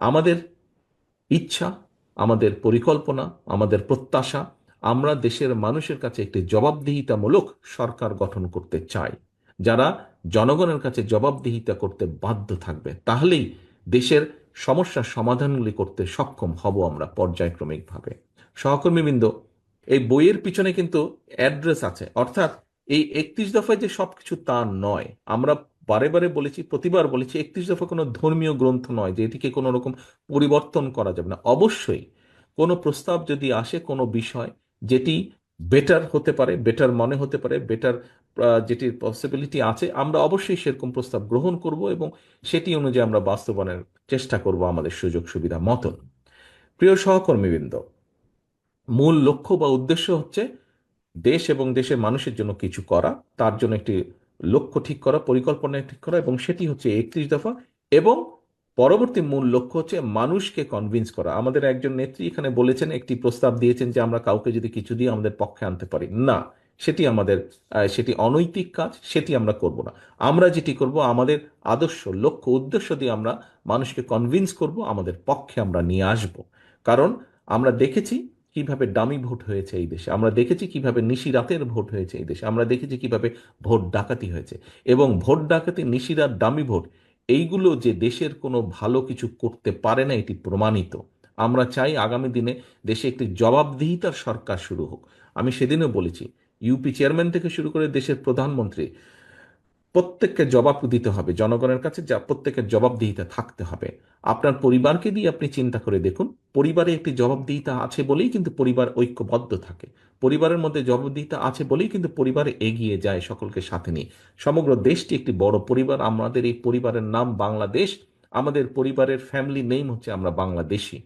আমাদের ইচ্ছা, আমাদের পরিকল্পনা, আমাদের প্রত্যাশা, আমরা দেশের মানুষের কাছে একটি জবাবদিহিতামূলক সরকার গঠন করতে চাই। যারা জনগণের কাছে জবাবদিহিতা করতে বাধ্য থাকবে, তাহলেই দেশের সমস্যার সমাধানগুলি করতে সক্ষম হব আমরা পর্যায়ক্রমিকভাবে। সহকর্মীবৃন্দ, এই বইয়ের পিছনে কিন্তু অ্যাড্রেস আছে। অর্থাৎ এই একত্রিশ দফায় যে সবকিছু তা নয়। আমরা বারে বারে বলেছি, প্রতিবার বলেছি, একত্রিশ দফা কোনো ধর্মীয় গ্রন্থ নয় যে এটিকে কোনো রকম পরিবর্তন করা যাবে না। অবশ্যই কোনো প্রস্তাব যদি আসে কোনো বিষয় যেটি বেটার হতে পারে বেটার মনে হতে পারে বেটার যেটির পসিবিলিটি আছে, আমরা অবশ্যই সেরকম প্রস্তাব গ্রহণ করব এবং সেটি অনুযায়ী আমরা বাস্তবায়নের চেষ্টা করব আমাদের সুযোগ সুবিধা মতন। প্রিয় সহকর্মীবৃন্দ, মূল লক্ষ্য বা উদ্দেশ্য হচ্ছে দেশ এবং দেশের মানুষের জন্য কিছু করা, তার জন্য একটি লক্ষ্য ঠিক করা, পরিকল্পনা ঠিক করা এবং সেটি হচ্ছে একত্রিশ দফা এবং পরবর্তী মূল লক্ষ্য হচ্ছে মানুষকে কনভিন্স করা। আমাদের একজন নেত্রী এখানে বলেছেন, একটি প্রস্তাব দিয়েছেন যে আমরা কাউকে যদি কিছু দিয়ে আমাদের পক্ষে আনতে পারি। না, সেটি আমাদের সেটি অনৈতিক কাজ, সেটি আমরা করব না। আমরা যেটি করব, আমাদের আদর্শ, লক্ষ্য, উদ্দেশ্য দিয়ে আমরা মানুষকে কনভিন্স করব, আমাদের পক্ষে আমরা নিয়ে আসব। কারণ আমরা দেখেছি কীভাবে ডামি ভোট হয়েছে এই দেশে? আমরা দেখেছি কীভাবে নিশিরাতের ভোট হয়েছে এই দেশে। আমরা দেখেছি কীভাবে ভোট ডাকাতি হয়েছে। এবং ভোট ডাকাতি, নিশিরাত ডামি ভোট, এইগুলো যে দেশের কোনো ভালো কিছু করতে পারে না, এটি প্রমাণিত। আমরা চাই আগামী দিনে দেশে একটি জবাবদিহিতার সরকার শুরু হোক। আমি সেদিনও বলেছি, ইউপি চেয়ারম্যান থেকে শুরু করে দেশের প্রধানমন্ত্রী প্রত্যেককে জবাব দিতে হবে। জনগণের কাছে যা, প্রত্যেকের জবাবদিহিতা থাকতে হবে। আপনার পরিবারকে দিয়ে আপনি চিন্তা করে দেখুন। পরিবারে একটি জবাবদিহিতা আছে বলেই কিন্তু পরিবার ঐক্যবদ্ধ থাকে। পরিবারের মধ্যে জবাবদিহিতা আছে বলেই কিন্তু পরিবারে এগিয়ে যায় সকলকে সাথে নিয়ে। সমগ্র দেশটি একটি বড় পরিবার। আমাদের এই পরিবারের নাম বাংলাদেশ। আমাদের পরিবারের ফ্যামিলি নেম হচ্ছে আমরা বাংলাদেশি।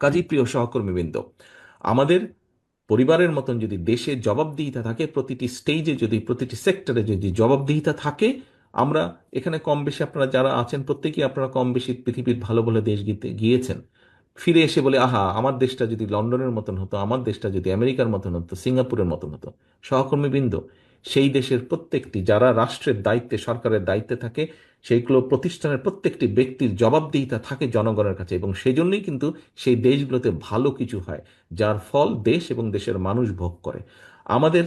কাজী প্রিয় সহকর্মীবৃন্দ, আমাদের পরিবারের মতন যদি দেশে জবাবদিহিতা থাকে, প্রতিটি স্টেজে যদি, প্রতিটি সেক্টরে যদি জবাবদিহিতা থাকে, আমরা এখানে কম বেশি আপনারা যারা আছেন, প্রত্যেকেই আপনারা কম বেশি পৃথিবীর ভালো বলে দেশ গিয়েছেন। ফিরে এসে বলে, আহা, আমার দেশটা যদি লন্ডনের মতন হতো, আমার দেশটা যদি আমেরিকার মতন হতো, সিঙ্গাপুরের মতন হতো। সহকর্মীবৃন্দ সেই দেশের প্রত্যেকটি, যারা রাষ্ট্রের দায়িত্বে, সরকারের দায়িত্বে থাকে, সেইগুলো প্রতিষ্ঠানের প্রত্যেকটি ব্যক্তির জবাবদিহিতা থাকে জনগণের কাছে এবং সেই জন্যই কিন্তু সেই দেশগুলোতে ভালো কিছু হয়, যার ফল দেশ এবং দেশের মানুষ ভোগ করে। আমাদের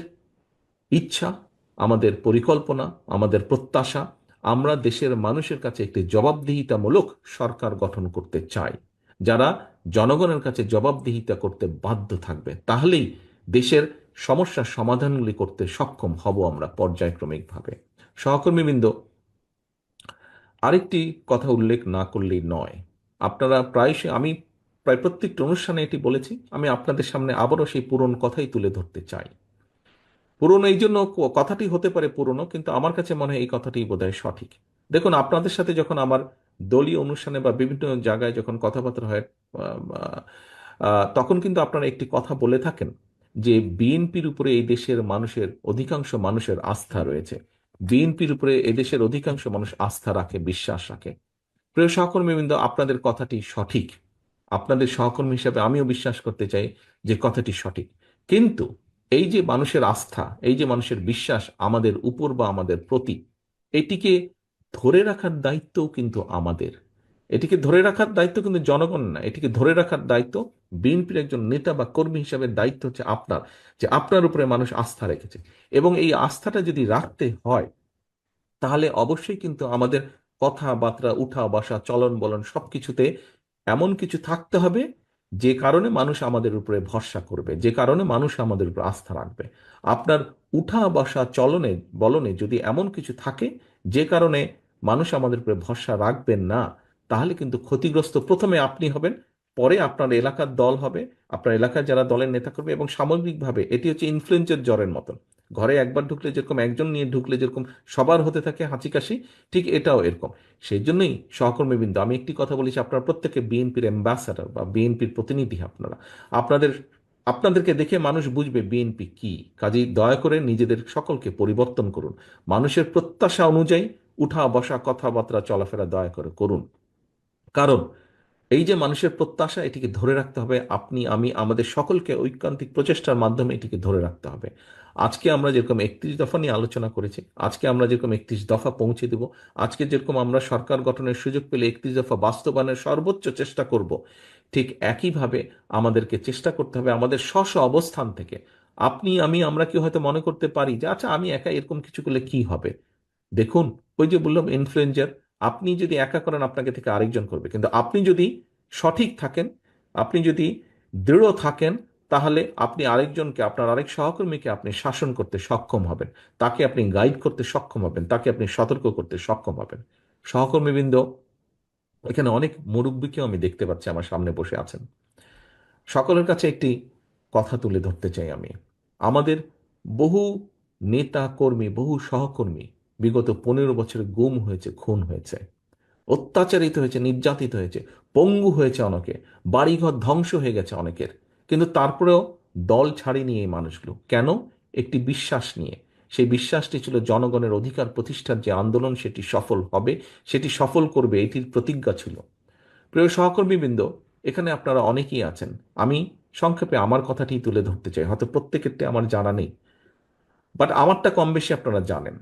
ইচ্ছা, আমাদের পরিকল্পনা, আমাদের প্রত্যাশা, আমরা দেশের মানুষের কাছে একটি জবাবদিহিতামূলক সরকার গঠন করতে চাই। যারা জনগণের কাছে জবাবদিহিতা করতে বাধ্য থাকবে, তাহলেই দেশের সমস্যার সমাধানগুলি করতে সক্ষম হব আমরা পর্যায়ক্রমিকভাবে। সহকর্মীবৃন্দ, আরেকটি কথা উল্লেখ না করলেই নয়। আপনারা প্রায়শই, আমি প্রায় প্রত্যেকটি অনুষ্ঠানে এটি বলেছি, আমি আপনাদের সামনে আবারও সেই পুরনো কথাই তুলে ধরতে চাই। পুরনো এই জন্য কথাটি হতে পারে পুরনো, কিন্তু আমার কাছে মনে হয় এই কথাটি বোধহয় সঠিক। দেখুন, আপনাদের সাথে যখন আমার দলীয় অনুষ্ঠানে বা বিভিন্ন জায়গায় যখন কথাবার্তা হয় তখন কিন্তু আপনারা একটি কথা বলে থাকেন। যে বিএনপির উপরে এই দেশের মানুষের অধিকাংশ মানুষের আস্থা রয়েছে। বিএনপির উপরে এদেশের অধিকাংশ মানুষ আস্থা রাখে, বিশ্বাস রাখে। প্রিয় সহকর্মীবৃন্দ, আপনাদের কথাটি সঠিক। আপনাদের সহকর্মী হিসাবে আমিও বিশ্বাস করতে চাই যে কথাটি সঠিক। কিন্তু এই যে মানুষের আস্থা, এই যে মানুষের বিশ্বাস আমাদের উপর বা আমাদের প্রতি, এটিকে ধরে রাখার দায়িত্বও কিন্তু আমাদের। এটিকে ধরে রাখার দায়িত্ব কিন্তু জনগণ না। এটিকে ধরে রাখার দায়িত্ব বিএনপির একজন নেতা বা কর্মী হিসাবে দায়িত্ব হচ্ছে আপনার, যে আপনার উপরে মানুষ আস্থা রেখেছে। এবং এই আস্থাটা যদি রাখতে হয়, তাহলে অবশ্যই কিন্তু আমাদের কথাবার্তা, উঠা বসা, চলন বলন সবকিছুতে এমন কিছু থাকতে হবে, যে কারণে মানুষ আমাদের উপরে ভরসা করবে, যে কারণে মানুষ আমাদের উপরে আস্থা রাখবে। আপনার উঠা বসা, চলনে বলনে যদি এমন কিছু থাকে, যে কারণে মানুষ আমাদের উপরে ভরসা রাখবেন না তাহলে কিন্তু ক্ষতিগ্রস্ত প্রথমে আপনি হবেন, পরে আপনার এলাকার দল হবে, আপনার এলাকার যারা দলের নেতা করবে এবং সামগ্রিকভাবে এটি হচ্ছে ইনফ্লুয়েঞ্জের জ্বরের মতন। ঘরে একবার ঢুকলে যেরকম একজন নিয়ে ঢুকলে যেরকম সবার হতে থাকে হাঁচি কাশি ঠিক এটাও এরকম। সেই জন্যই সহকর্মীবৃন্দ, আমি একটি কথা বলেছি, আপনারা প্রত্যেকে বিএনপির অ্যাম্বাসাডার বা বিএনপির প্রতিনিধি আপনারা। আপনাদের, আপনাদেরকে দেখে মানুষ বুঝবে বিএনপি কি। কাজেই দয়া করে নিজেদের সকলকে পরিবর্তন করুন। মানুষের প্রত্যাশা অনুযায়ী উঠা বসা কথাবার্তা, চলাফেরা দয়া করে করুন। কারণ এই যে মানুষের প্রত্যাশা, এটিকে ধরে রাখতে হবে। আপনি, আমি, আমাদের সকলকে ঐকান্তিক প্রচেষ্টার মাধ্যমে এটিকে ধরে রাখতে হবে। আজকে আমরা যেরকম একত্রিশ দফা নিয়ে আলোচনা করেছি, আজকে আমরা যেরকম একত্রিশ দফা পৌঁছে দেব, আজকে যেরকম আমরা সরকার গঠনের সুযোগ পেলে একত্রিশ দফা বাস্তবায়নের সর্বোচ্চ চেষ্টা করব, ঠিক একইভাবে আমাদেরকে চেষ্টা করতে হবে আমাদের স্ব অবস্থান থেকে। আপনি, আমি, আমরা কি হয়তো মনে করতে পারি যে আচ্ছা আমি একা এরকম কিছু করলে কি হবে? দেখুন, ওই যে বললাম ইনফ্লুয়েঞ্জার আপনি যদি একা করেন, আপনাকে থেকে আরেকজন করবে। কিন্তু আপনি যদি সঠিক থাকেন, আপনি যদি দৃঢ় থাকেন, তাহলে আপনি আরেকজনকে, আপনার আরেক সহকর্মীকে আপনি শাসন করতে সক্ষম হবেন। তাকে আপনি গাইড করতে সক্ষম হবেন। তাকে আপনি সতর্ক করতে সক্ষম হবেন। সহকর্মীবৃন্দ, এখানে অনেক মুরব্বীকেও আমি দেখতে পাচ্ছি, আমার সামনে বসে আছেন। সকলের কাছে একটি কথা তুলে ধরতে চাই আমি। আমাদের বহু নেতা কর্মী, বহু সহকর্মী বিগত পনেরো বছরে গুম হয়েছে, খুন হয়েছে, অত্যাচারিত হয়েছে, নির্যাতিত হয়েছে, পঙ্গু হয়েছে অনেকে, বাড়িঘর ধ্বংস হয়ে গেছে অনেকের। কিন্তু তারপরেও দল ছাড়েনি এই মানুষগুলো। কেন? একটি বিশ্বাস নিয়ে। সেই বিশ্বাসটি ছিল জনগণের অধিকার প্রতিষ্ঠার যে আন্দোলন, সেটি সফল হবে, সেটি সফল করবে, এটির প্রতিজ্ঞা ছিল। প্রিয় সহকর্মীবৃন্দ, এখানে আপনারা অনেকেই আছেন। আমি সংক্ষেপে আমার কথাটি তুলে ধরতে চাই। হয়তো প্রত্যেকেরটা আমার জানা নেই। বাট আমারটা কম বেশি আপনারা জানেন।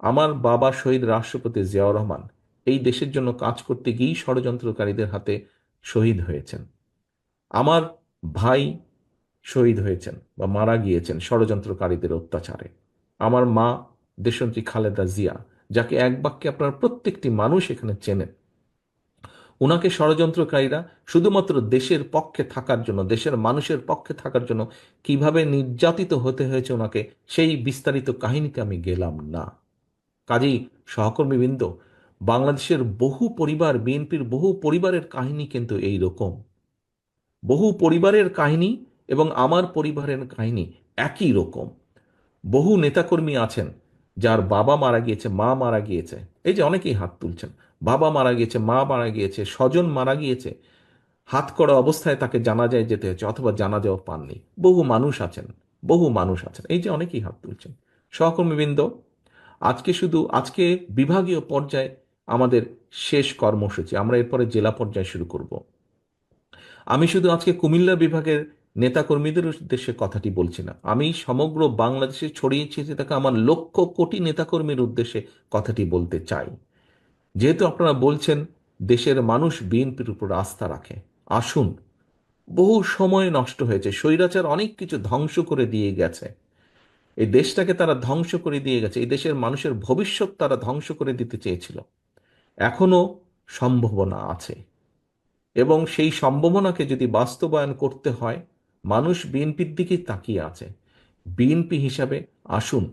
আমার বাবা শহীদ রাষ্ট্রপতি জিয়াউর রহমান এই দেশের জন্য কাজ করতে গিয়েই ষড়যন্ত্রকারীদের হাতে শহীদ হয়েছেন। আমার ভাই শহীদ হয়েছেন বা মারা গিয়েছেন ষড়যন্ত্রকারীদের অত্যাচারে। আমার মা দেশন্ত্রী খালেদা জিয়া, যাকে এক বাক্যে আপনার প্রত্যেকটি মানুষ এখানে চেনেন ওনাকে ষড়যন্ত্রকারীরা শুধুমাত্র দেশের পক্ষে থাকার জন্য, দেশের মানুষের পক্ষে থাকার জন্য কীভাবে নির্যাতিত হতে হয়েছে ওনাকে সেই বিস্তারিত কাহিনীতে আমি গেলাম না। কাজেই সহকর্মীবৃন্দ বাংলাদেশের বহু পরিবার, বিএনপির বহু পরিবারের কাহিনী কিন্তু এই রকম। বহু পরিবারের কাহিনী এবং আমার পরিবারের কাহিনী একই রকম। বহু নেতাকর্মী আছেন যার বাবা মারা গিয়েছে, মা মারা গিয়েছে। এই যে অনেকেই হাত তুলছেন, বাবা মারা গিয়েছে, মা মারা গিয়েছে, স্বজন মারা গিয়েছে, হাত করা অবস্থায় তাকে জানা যায় যেতে হয়েছে অথবা জানা যাওয়া পাননি। বহু মানুষ আছেন, বহু মানুষ আছেন। এই যে অনেকেই হাত তুলছেন। সহকর্মীবৃন্দ আজকে শুধু, আজকে বিভাগীয় পর্যায়ে আমাদের শেষ কর্মসূচি। আমরা এরপরে জেলা পর্যায়ে শুরু করব। আমি শুধু আজকে কুমিল্লা বিভাগের নেতাকর্মীদের উদ্দেশ্যে কথাটি বলছি না। আমি সমগ্র বাংলাদেশে ছড়িয়ে ছিটিয়ে থাকা আমার লক্ষ কোটি নেতাকর্মীর উদ্দেশ্যে কথাটি বলতে চাই। যেহেতু আপনারা বলছেন, দেশের মানুষ বিএনপির উপর আস্থা রাখে। আসুন, বহু সময় নষ্ট হয়েছে। স্বৈরাচার অনেক কিছু ধ্বংস করে দিয়ে গেছে। এই দেশটাকে তারা ধ্বংস করে দিয়ে গেছে, এই দেশের মানুষের ভবিষ্যৎ তারা ধ্বংস করে দিতে চেয়েছিল। এখনও সম্ভাবনা আছে। এবং সেই সম্ভাবনাকে যদি বাস্তবায়ন করতে হয়, মানুষ বিএনপির দিকেই তাকিয়ে আছে। বিএনপি হিসাবে আসুন,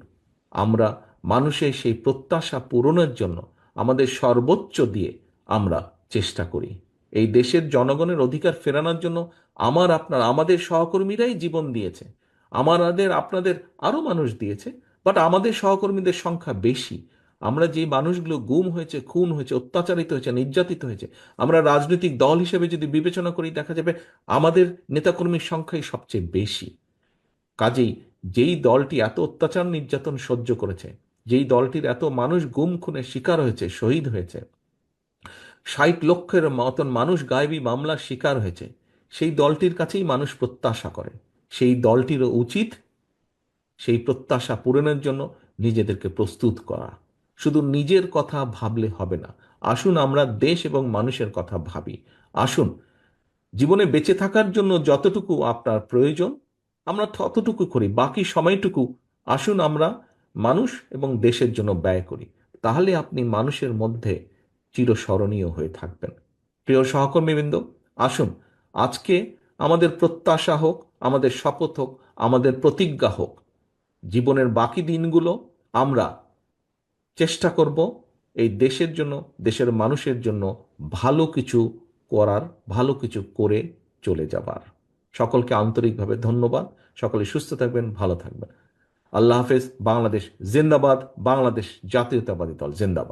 আমরা মানুষের সেই প্রত্যাশা পূরণের জন্য আমাদের সর্বোচ্চ দিয়ে আমরা চেষ্টা করি। এই দেশের জনগণের অধিকার ফেরানোর জন্য আমার আপনার, আমাদের সহকর্মীরাই জীবন দিয়েছে। আমাদের, আপনাদের আরও মানুষ দিয়েছে বাট আমাদের সহকর্মীদের সংখ্যা বেশি। আমরা যে মানুষগুলো গুম হয়েছে, খুন হয়েছে, অত্যাচারিত হয়েছে, নির্যাতিত হয়েছে, আমরা রাজনৈতিক দল হিসেবে যদি বিবেচনা করি, দেখা যাবে আমাদের নেতাকর্মীর সংখ্যাই সবচেয়ে বেশি। কাজেই যেই দলটি এত অত্যাচার, নির্যাতন সহ্য করেছে, যেই দলটির এত মানুষ গুম, খুনের শিকার হয়েছে, শহীদ হয়েছে, ষাট লক্ষের মতন মানুষ গায়েবী মামলার শিকার হয়েছে, সেই দলটির কাছেই মানুষ প্রত্যাশা করে। সেই দলটিরও উচিত সেই প্রত্যাশা পূরণের জন্য নিজেদেরকে প্রস্তুত করা। শুধু নিজের কথা ভাবলে হবে না। আসুন আমরা দেশ এবং মানুষের কথা ভাবি। আসুন, জীবনে বেঁচে থাকার জন্য যতটুকু আপনার প্রয়োজন, আমরা ততটুকু করি, বাকি সময়টুকু আসুন আমরা মানুষ এবং দেশের জন্য ব্যয় করি। তাহলে আপনি মানুষের মধ্যে চিরস্মরণীয় হয়ে থাকবেন। প্রিয় সহকর্মীবৃন্দ, আসুন, আজকে আমাদের প্রত্যাশা হোক আমাদের শপথ হোক, আমাদের প্রতিজ্ঞা হোক, জীবনের বাকি দিনগুলো আমরা চেষ্টা করব এই দেশের জন্য, দেশের মানুষের জন্য ভালো কিছু করার, ভালো কিছু করে চলে যাবার। সকলকে আন্তরিকভাবে ধন্যবাদ। সকলে সুস্থ থাকবেন, ভালো থাকবেন। আল্লাহ হাফেজ। বাংলাদেশ জিন্দাবাদ। বাংলাদেশ জাতীয়তাবাদী দল, জিন্দাবাদ।